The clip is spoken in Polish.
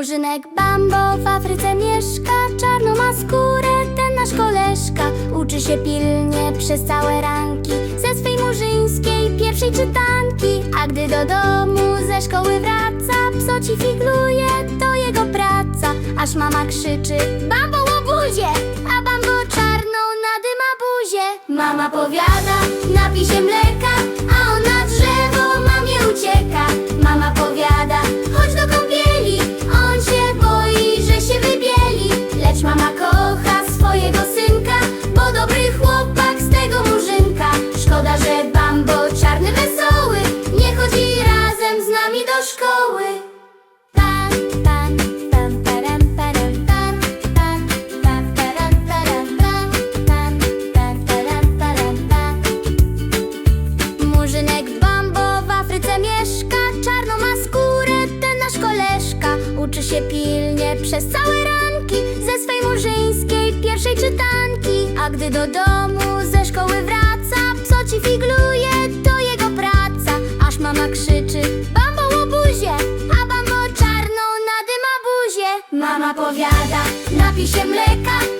Murzynek Bambo w Afryce mieszka Czarno ma skórę, ten nasz koleżka Uczy się pilnie przez całe ranki Ze swej murzyńskiej pierwszej czytanki A gdy do domu ze szkoły wraca Psoci figluje, to jego praca Aż mama krzyczy Bambo łobuzie! A Bambo czarną nadyma buzie Mama powiada, napij się Uczy się pilnie przez całe ranki Ze swej murzyńskiej pierwszej czytanki. A gdy do domu ze szkoły wraca Psoci figluje, to jego praca. Aż mama krzyczy Bambo łobuzie A Bambo czarną nadyma buzię Mama powiada Napij się mleka